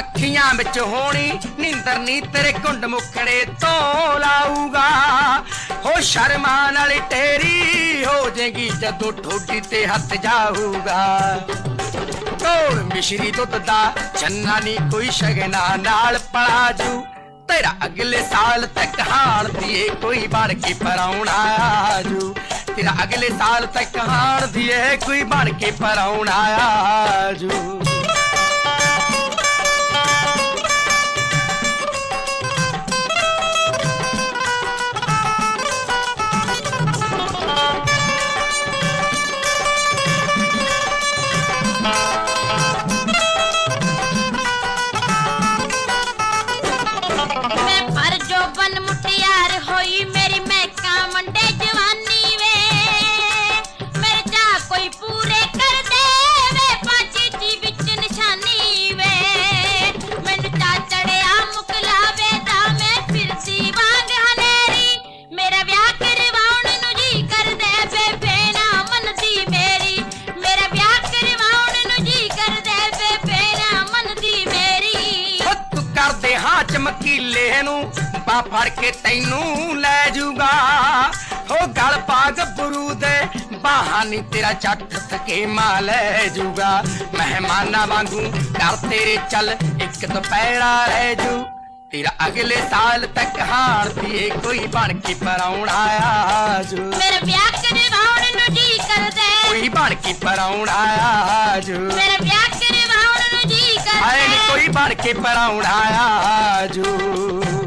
ਅੱਖੀਆਂ ਵਿੱਚ ਹੋਣੀ, ਨਿੰਦਰ ਨੀ ਤੇਰੇ ਕੁੰਡ ਮੁਖੜੇ ਤੋਂ ਲਾਊਗਾ। ਹੋ ਸ਼ਰਮਾ ਨਾਲ ਟੇਰੀ ਹੋ ਜਾਏਗੀ ਜਦੋਂ ਠੋਡੀ ਤੇ ਹੱਥ ਜਾਊਗਾ। ਕੋਲ ਮਿਸ਼ਰੀ ਦੁੱਧ ਦਾ ਚੰਨਾ ਨੀ ਕੋਈ ਸ਼ਗਨਾ ਨਾਲ ਪਲਾਜੂ। ਤੇਰਾ ਅਗਲੇ ਸਾਲ ਤੱਕ ਹਾਣ ਦੀਏ ਕੋਈ ਬਣ ਕੇ ਪਰਾਉਣਾ ਆਜੂ। ਤੇਰਾ ਅਗਲੇ ਸਾਲ ਤੱਕ ਹਾਣ ਦੀਏ ਕੋਈ ਬਣ ਕੇ ਪਰਾਉਣਾ ਆਜੂ। ਚਮਕੀਲੇ ਨੂੰ ਬਾ ਫੜ ਕੇ ਤੈਨੂੰ ਲੈ ਜੂਗਾ ਹੋ ਗਲ ਪਾ ਗੱਭਰੂ ਦੇ ਬਾਹਾਂ ਨੀ ਤੇਰਾ ਚੱਟ ਥਕੇ ਮਾ ਲੈ ਜੂਗਾ ਮਹਿਮਾਨਾਂ ਵਾਂਗੂ ਕਰ ਤੇਰੇ ਚੱਲ ਇੱਕ ਦੁਪਹਿਰਾ ਰਹਿ ਜੂ ਤੇਰਾ ਅਗਲੇ ਸਾਲ ਤੱਕ ਹਾਣ ਦੀਏ ਕੋਈ ਬਣ ਕੇ ਪਰਾਉਣਾ ਆਜੂ ਮੇਰਾ ਵਿਆਹ ਕਰਵਾਉਣ ਨੂੰ ਜੀ ਕਰਦੇ ਕੋਈ ਬਣ ਕੇ ਪਰਾਉਣਾ ਆਜੂ ਮੇਰਾ ਵਿਆਹ ਕਰਵਾਉਣ ਨੂੰ के उड़ाया जू